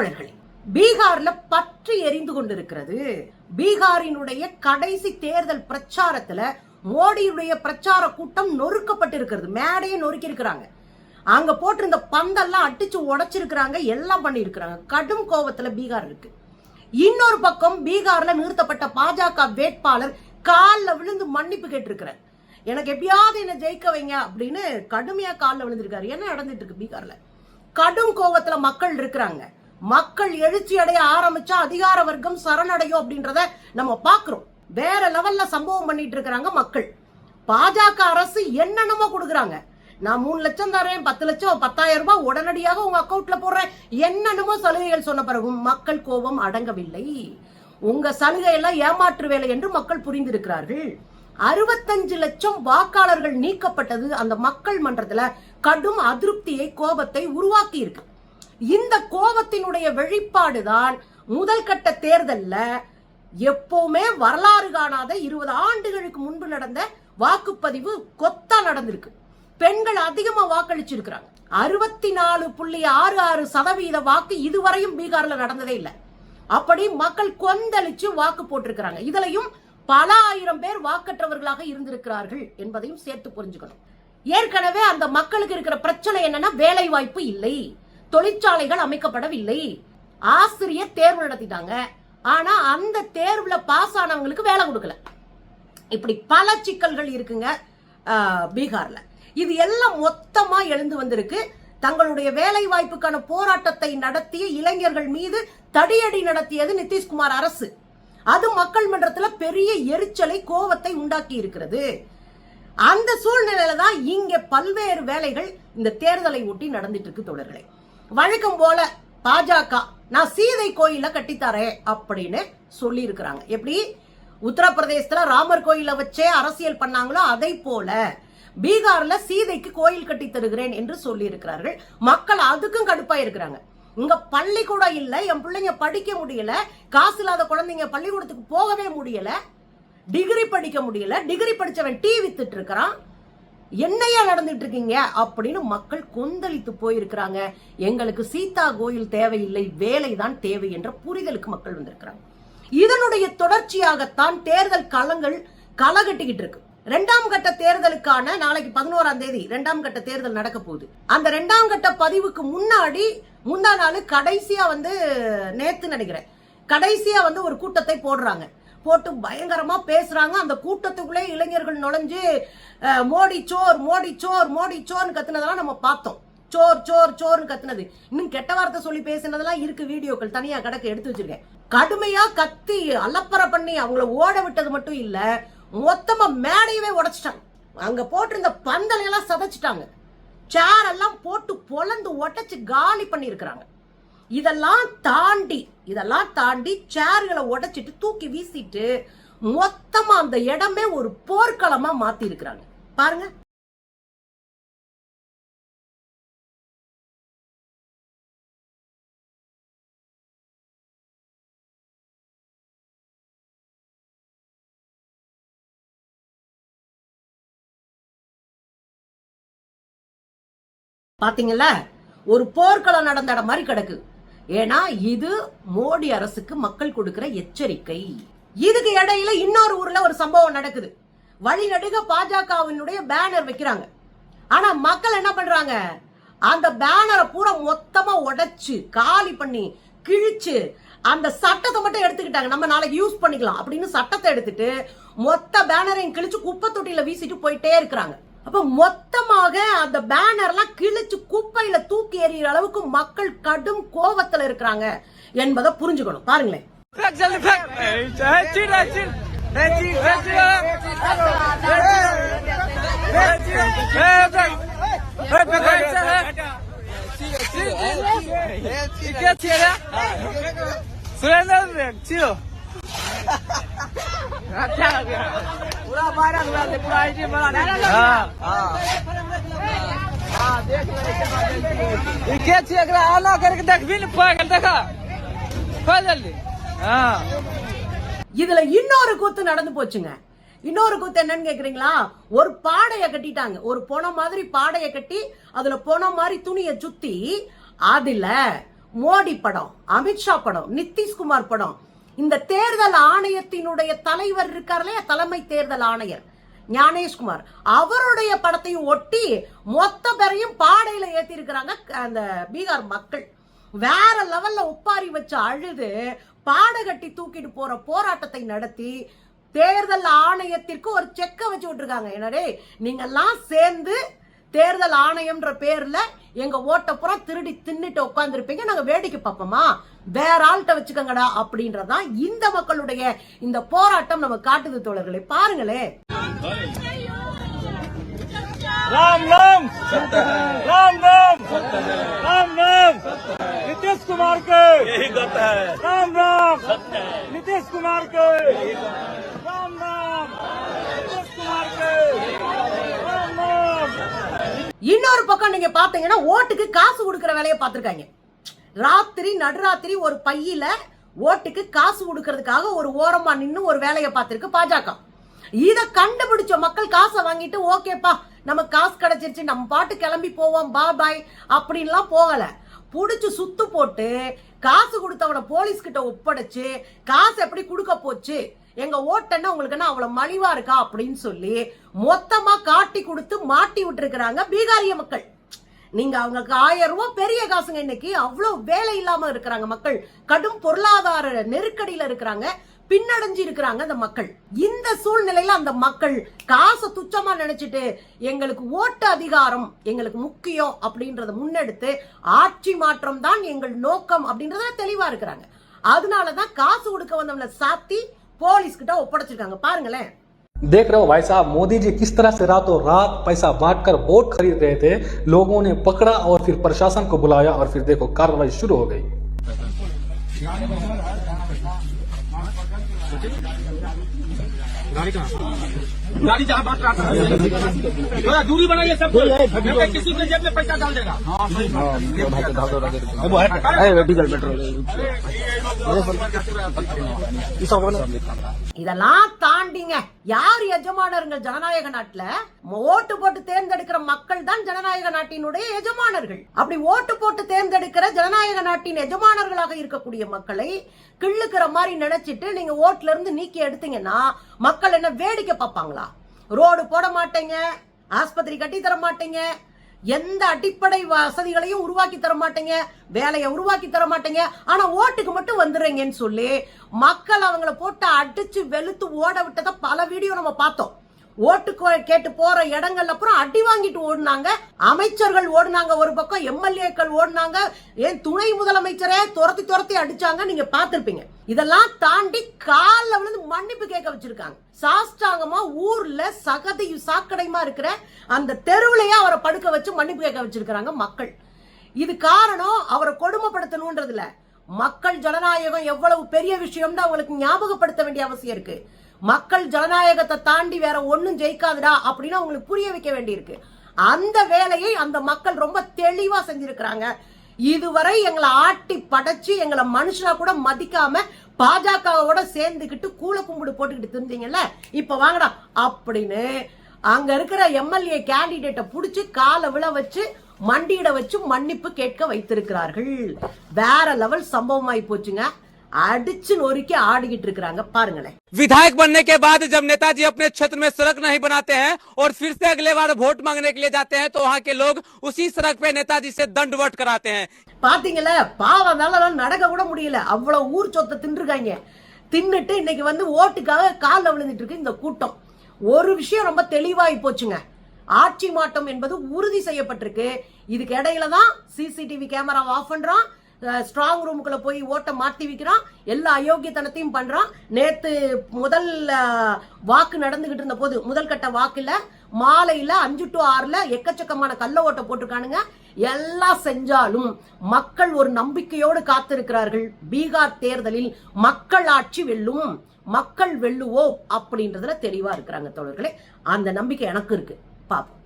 தோழர்களே பீகார்ல பற்றி எரிந்து கொண்டிருக்கிறது. பீகாரினுடைய கடைசி தேர்தல் பிரச்சாரத்துல மோடியுடைய பிரச்சார கூட்டம் நொறுக்கப்பட்டிருக்கிறது. மேடையை நொறுக்கி இருக்கிறாங்க அங்க போட்டிருந்த பந்தெல்லாம் அடிச்சு உடைச்சிருக்கிறாங்க எல்லாம் பண்ணியிருக்கிறாங்க. கடும் கோபத்துல பீகார் இருக்கு. இன்னொரு பக்கம் பீகார்ல நிறுத்தப்பட்ட பாஜக வேட்பாளர் காலில் விழுந்து மன்னிப்பு கேட்டிருக்கிறார். எனக்கு எப்படியாவது என்ன ஜெயிக்க வைங்க அப்படின்னு கடுமையா காலில் விழுந்திருக்காரு. என்ன நடந்துட்டு இருக்கு பீகார்ல? கடும் கோபத்துல மக்கள் இருக்கிறாங்க. மக்கள் எழுச்சி அடைய ஆரம்பிச்சா அதிகார வர்க்கம் சரணடையும் அப்படின்றத நம்ம பாக்குறோம் வேற லெவல்ல சம்பவம் பண்ணிட்டு இருக்கிறாங்க மக்கள். பாஜக அரசு என்னென்னமோ கொடுக்குறாங்க. நான் மூணு லட்சம் தரேன் பத்து லட்சம் பத்தாயிரம் ரூபாய் உடனடியாக உங்க அக்கௌண்ட்ல போடுறேன். என்னென்னமோ சலுகைகள் சொன்ன பிறகும் மக்கள் கோபம் அடங்கவில்லை. உங்க சலுகை எல்லாம் ஏமாற்று வேலை என்று மக்கள் புரிந்திருக்கிறார்கள். அறுபத்தஞ்சு லட்சம் வாக்காளர்கள் நீக்கப்பட்டது அந்த மக்கள் மன்றத்துல கடும் அதிருப்தியை கோபத்தை உருவாக்கி இருக்கு இந்த கோபத்தினுடைய வெளிப்பாடுதான் முதல் கட்ட தேர்தல்ல எப்பவுமே வரலாறு காணாத இருபது ஆண்டுகளுக்கு முன்பு நடந்த வாக்குப்பதிவு கொத்தா நடந்திருக்கு. பெண்கள் அதிகமா வாக்களிச்சிருக்கிறாங்க. அறுபத்தி நாலு புள்ளி ஆறு ஆறு சதவீத வாக்கு இதுவரையும் பீகார்ல நடந்ததே இல்லை. அப்படி மக்கள் கொந்தளிச்சு வாக்கு போட்டிருக்கிறாங்க. இதுலயும் பல ஆயிரம் பேர் வாக்கற்றவர்களாக இருந்திருக்கிறார்கள் என்பதையும் சேர்த்து புரிஞ்சுக்கணும். ஏற்கனவே அந்த மக்களுக்கு இருக்கிற பிரச்சனை என்னன்னா வேலை வாய்ப்பு இல்லை. தொழிற்சாலைகள் அமைக்கப்படவில்லை. ஆசிரியர் தேர்வு நடத்திட்டாங்க. ஆனா அந்த தேர்வுல பாஸ் ஆனவங்களுக்கு வேலை கொடுக்கல. இப்படி பல சிக்கல்கள் இருக்குங்க பீகார்ல. இது எல்லாம் மொத்தமா எழுந்து வந்திருக்கு. தங்களுடைய வேலை வாய்ப்புக்கான போராட்டத்தை நடத்திய இளைஞர்கள் மீது தடியடி நடத்தியது நிதிஷ்குமார் அரசு. அது மக்கள் மன்றத்துல பெரிய எரிச்சலை கோவத்தை உண்டாக்கி இருக்கிறது. அந்த சூழ்நிலையில தான் இங்க பல்வேறு வேலைகள் இந்த தேர்தலை ஒட்டி நடந்துட்டு இருக்கு தொடர்களே வழக்கம் போல பாஜக நான் சீதை கோயில கட்டித்தரேன் அப்படின்னு சொல்லி இருக்கிறாங்க எப்படி? உத்தரப்பிரதேசத்துல ராமர் கோயில வச்சே அரசியல் பண்ணாங்களோ அதை போல பீகார்ல சீதைக்கு கோயில் கட்டி தருகிறேன் என்று சொல்லி இருக்கிறார்கள் மக்கள் அதுக்கும் கடுப்பா இருக்கிறாங்க இங்க பள்ளிக்கூடம் இல்ல என் பிள்ளைங்க படிக்க முடியல காசு இல்லாத குழந்தைங்க பள்ளிக்கூடத்துக்கு போகவே முடியல டிகிரி படிக்க முடியல டிகிரி படிச்சவன் டீ வித்துட்டு இருக்கிறான். என்னையா நடந்துட்டு இருக்கீங்க அப்படின்னு மக்கள் கொந்தளித்து போயிருக்கிறாங்க. எங்களுக்கு சீதா கோயில் தேவையில்லை வேலைதான் தேவை என்ற புரிதலுக்கு மக்கள் வந்திருக்கிறாங்க. இதனுடைய தொடர்ச்சியாகத்தான் தேர்தல் களங்கள் களை கட்டிக்கிட்டு இருக்கு ரெண்டாம் கட்ட தேர்தலுக்கான நாளைக்கு பதினோராம் தேதி ரெண்டாம் கட்ட தேர்தல் நடக்க போகுது. அந்த ரெண்டாம் கட்ட பதிவுக்கு முன்னாடி முந்தா நாள் கடைசியா வந்து நேத்து நினைக்கிறேன் கடைசியா வந்து ஒரு கூட்டத்தை போடுறாங்க. போட்டு பயங்கரமா பேசுறாங்க. அந்த கூட்டத்துக்குள்ளே இளைஞர்கள் நுழைஞ்சு மோடி சோர் மோடி சோர் மோடி சோர்னு கத்துனதெல்லாம் நம்ம பார்த்தோம். சோர் சோர் சோர்னு கத்துனது. இன்னும் கெட்ட வார்த்தை சொல்லி பேசினதெல்லாம் இருக்கு வீடியோக்கள் தனியா கிடக்க எடுத்து வச்சிருக்கேன். கடுமையா கத்தி அலப்பற பண்ணி அவங்கள ஓட விட்டது மட்டும் இல்ல மொத்தமா மேடையவே உடைச்சிட்டாங்க. அங்க போட்டிருந்த பந்தலையெல்லாம் சதைச்சிட்டாங்க. சேர் எல்லாம் போட்டு பொலந்து உடைச்சு காலி பண்ணியிருக்கிறாங்க. இதெல்லாம் தாண்டி இதெல்லாம் தாண்டி சேர்களை உடைச்சிட்டு தூக்கி வீசிட்டு மொத்தமா அந்த இடமே ஒரு போர்க்களமா மாத்தி இருக்கிறாங்க பாருங்க. பாத்தீங்களா ஒரு போர்க்களம் நடந்த இடம் மாதிரி கிடக்கு. ஏன்னா இது மோடி அரசுக்கு மக்கள் கொடுக்கிற எச்சரிக்கை. இதுக்கு இடையில இன்னொரு ஊர்ல ஒரு சம்பவம் நடக்குது. வழிநடுக பாஜகவினுடைய பேனர் வைக்கிறாங்க. ஆனா மக்கள் என்ன பண்றாங்க? அந்த பேனரை பூரா மொத்தமா உடைச்சு காலி பண்ணி கிழிச்சு அந்த சட்டத்தை மட்டும் எடுத்துக்கிட்டாங்க. நம்ம நாளைக்கு யூஸ் பண்ணிக்கலாம் அப்படின்னு சட்டத்தை எடுத்துட்டு மொத்த பேனரையும் கிழிச்சு குப்பை தொட்டியில வீசிட்டு போயிட்டே இருக்கிறாங்க. அப்ப மொத்தமாக அந்த பேனர்லாம் கிழிச்சு குப்பையில தூக்கி எறிகிற அளவுக்கு மக்கள் கடும் கோபத்துல இருக்கிறாங்க என்பதை புரிஞ்சுக்கணும் பாருங்களேன் फेंक अच्छा हो गया। पूरा वायरल हुआ थे, पूरा आईडी बना दिया। हाँ, हाँ। हाँ, देख लो, ऐसे बात है। ये क्या चिड़ है? आना करके देख भी नहीं पागल देखा खोल जल्दी हाँ இதுல இன்னொரு கூத்து நடந்து போச்சுங்க இன்னொரு கூத்து என்னன்னு கேக்குறீங்களா ஒரு பாடைய கட்டிட்டாங்க ஒரு பொணம் மாதிரி பாடைய கட்டி அதுல பொணம் மாதிரி துணியை சுத்தி அதுல மோடி படம் அமித்ஷா படம் நிதிஷ்குமார் படம் இந்த தேர்தல் ஆணையத்தினுடைய தலைவர் இருக்கார் இல்லையா தலைமை தேர்தல் ஆணையர். ஞானேஷ்குமார். அவருடைய படத்தையும் ஒட்டி மொத்த பேரையும் பாடையில ஏத்தி இருக்கிறாங்க அந்த பீகார் மக்கள். வேற லெவல்ல ஒப்பாரி வச்சு அழுது பாடை கட்டி தூக்கிட்டு போற போராட்டத்தை நடத்தி தேர்தல் ஆணையத்திற்கு ஒரு செக்கை வச்சு விட்டுருக்காங்க. என்னடே நீங்கெல்லாம் சேர்ந்து தேர்தல் ஆணையம்ன்ற பேர்ல எங்க ஓட்ட புறா திருடி தின்னுட்டு உட்காந்துருப்பீங்க நாங்க வேடிக்கை பார்ப்போமா வேற ஆள்கிட்ட வச்சுக்கோங்கடா அப்படின்றதான் இந்த மக்களுடைய இந்த போராட்டம் நம்ம காட்டுது தோழர்களே பாருங்களே राम नाम राम नाम राम नाम नीतीश कुमार के यही करता है राम नाम नीतीश कुमार के राम नाम नीतीश कुमार के राम नाम இன்னொரு பக்கம் நீங்க பாத்தீங்கன்னா ஓட்டுக்கு காசு கொடுக்குற வேலையை பார்த்துருக்காங்க. ராத்திரி நடுராத்திரி ஒரு பையில ஓட்டுக்கு காசு கொடுக்கறதுக்காக ஒரு ஓரமா நின்று ஒரு வேலையை பார்த்திருக்கு பாஜக. இதை கண்டுபிடிச்ச மக்கள் காசை வாங்கிட்டு ஓகேப்பா நமக்கு காசு கிடைச்சிருச்சு நம்ம பாட்டு கிளம்பி போவோம் பா பாய் அப்படின்லாம் போகல. புடிச்சு சுத்து போட்டு காசு கொடுத்தவனை போலீஸ்கிட்ட ஒப்படைச்சு காசு எப்படி கொடுக்க போச்சு? எங்க ஓட்டன்னா உங்களுக்கு என்ன அவ்வளவு மலிவா இருக்கா அப்படின்னு சொல்லி மொத்தமா காட்டி கொடுத்து மாட்டி விட்டுருக்கிறாங்க பீகாரிய மக்கள். நீங்க அவங்களுக்கு ஆயிரம் ரூபாய் பெரிய காசுங்க இன்னைக்கு. அவ்வளவு வேலை இல்லாம இருக்கிறாங்க மக்கள். கடும் பொருளாதார நெருக்கடியில இருக்கிறாங்க. பின்னடைஞ்சு இருக்கிறாங்க அந்த மக்கள். இந்த சூழ்நிலையில அந்த மக்கள் காசை துச்சமா நினைச்சிட்டு எங்களுக்கு ஓட்டு அதிகாரம் எங்களுக்கு முக்கியம் அப்படின்றத முன்னெடுத்து ஆட்சி மாற்றம் தான் எங்கள் நோக்கம் அப்படின்றத தெளிவா இருக்கிறாங்க. அதனாலதான் காசு கொடுக்க வந்தவங்கள சாத்தி போலீஸ் கிட்ட ஒப்படைச்சிருக்காங்க பாருங்களேன் देख रहे हो भाई साहब मोदी जी किस तरह से रातों रात पैसा बांटकर वोट खरीद रहे थे लोगों ने पकड़ा और फिर प्रशासन को बुलाया और फिर देखो कार्रवाई शुरू हो गई गाड़ी जहाँ बात रहा था थोड़ा दूरी बनाइए सब कोई। किसी के जेब में पैसा डाल देगा இதெல்லாம் தாண்டிங்க யார் எஜமானர்கள் ஜனநாயக நாட்டுல ஓட்டு போட்டு தேர்ந்தெடுக்கிற மக்கள் தான் ஜனநாயக நாட்டினுடைய எஜமானர்கள் அப்படி ஓட்டு போட்டு தேர்ந்தெடுக்கிற ஜனநாயக நாட்டின் எஜமானர்களாக இருக்கக்கூடிய மக்களை கிள்ளுக்கிற மாதிரி நினைச்சிட்டு நீங்க ஓட்டுல இருந்து நீக்கி எடுத்தீங்கன்னா மக்கள் என்ன வேடிக்கை பார்ப்பாங்களா? ரோடு போட மாட்டேங்க ஆஸ்பத்திரி கட்டி தர மாட்டேங்க எந்த அடிப்படை வசதிகளையும் உருவாக்கி தர மாட்டேங்க வேலையை உருவாக்கி தர மாட்டேங்க. ஆனா ஓட்டுக்கு மட்டும் வந்துடுறீங்கன்னு சொல்லி மக்கள் அவங்கள போட்டு அடிச்சு வெளுத்து ஓட விட்டதை பல வீடியோ நம்ம பார்த்தோம். ஓட்டு கேட்டு போற இடங்கள்ல அப்புறம் அடி வாங்கிட்டு ஓடுனாங்க. அமைச்சர்கள் ஓடுனாங்க ஒரு பக்கம் எம்எல்ஏக்கள் ஓடுனாங்க. ஏன் துணை முதலமைச்சரே துரத்தி துரத்தி அடிச்சாங்க நீங்க பார்த்திருப்பீங்க. இதெல்லாம் தாண்டி கால்ல விழுந்து மன்னிப்பு கேட்க வச்சிருக்காங்க. சாஷ்டாங்கமா ஊர்ல சகதி சாக்கடைமா இருக்கிற அந்த தெருவுலயே அவரை படுக்க வச்சு மன்னிப்பு கேட்க வச்சிருக்காங்க மக்கள். இது காரணம் அவரை கொடுமைப்படுத்தணும்ன்றதுல மக்கள் ஜனநாயகம் எவ்வளவு பெரிய விஷயம்னு அவங்களுக்கு ஞாபகப்படுத்த வேண்டிய அவசியம் இருக்கு. மக்கள் ஜனநாயகத்தை தாண்டி வேற ஒன்றும் ஜெயிக்காதுடா அப்படின்னு அவங்களுக்கு புரிய வைக்க வேண்டியிருக்கு. அந்த வேலையை அந்த மக்கள் ரொம்ப தெளிவாக செஞ்சிருக்கிறாங்க. இதுவரை எங்களை ஆட்டி படைச்சு எங்களை மனுஷனா கூட மதிக்காம பாஜகவோட சேர்ந்துக்கிட்டு கூல கும்பிடு போட்டுக்கிட்டு திருந்தீங்கல்ல? இப்ப வாங்கடா அப்படின்னு அங்க இருக்கிற எம்எல்ஏ கேண்டிடேட்டை புடிச்சு காலை விழ வச்சு மண்டியிட வச்சு மன்னிப்பு கேட்க வைத்திருக்கிறார்கள். வேற லெவல் சம்பவமாயி போச்சுங்க. அடிச்சு நொறுக்கி ஆடிக்கிட்டு இருக்கிறாங்க பாருங்களேன் विधायक बनने के बाद जब नेताजी अपने क्षेत्र में सड़क नहीं बनाते हैं और फिर से अगले बार वोट मांगने के लिए जाते हैं तो वहाँ के लोग उसी सड़क पे नेताजी से दंडवट कराते हैं பாத்தீங்களா பாவம் நடக்க கூட முடியல அவ்வளவு ஊர் சொத்தை தின்றுருக்காங்க தின்னுட்டு இன்னைக்கு வந்து ஓட்டுக்காக காலில் விழுந்துட்டு இருக்கு இந்த கூட்டம் ஒரு விஷயம் ரொம்ப தெளிவாகி போச்சுங்க ஆட்சி மாற்றம் என்பது உறுதி செய்யப்பட்டிருக்கு இதுக்கு இடையில தான் சிசிடிவி கேமரா ஆஃப் பண்றான் ஸ்ட்ராங் ரூமுக்குள்ள போய் ஓட்டை மாத்தி வைக்கிறான். எல்லா அயோக்கியத்தனத்தையும் பண்றான். நேத்து முதல் வாக்கு நடந்துகிட்டு இருந்த போது முதல் கட்ட வாக்குல மாலையில அஞ்சு டு ஆறுல எக்கச்சக்கமான கள்ள ஓட்டை போட்டிருக்கானுங்க. எல்லாம் செஞ்சாலும் மக்கள் ஒரு நம்பிக்கையோடு காத்திருக்கிறார்கள். பீகார் தேர்தலில் மக்கள் ஆட்சி வெல்லும் மக்கள் வெல்லுவோம் அப்படின்றதுல தெளிவா இருக்கிறாங்க தோழர்களே. அந்த நம்பிக்கை எனக்கு இருக்கு. பாப்போம்.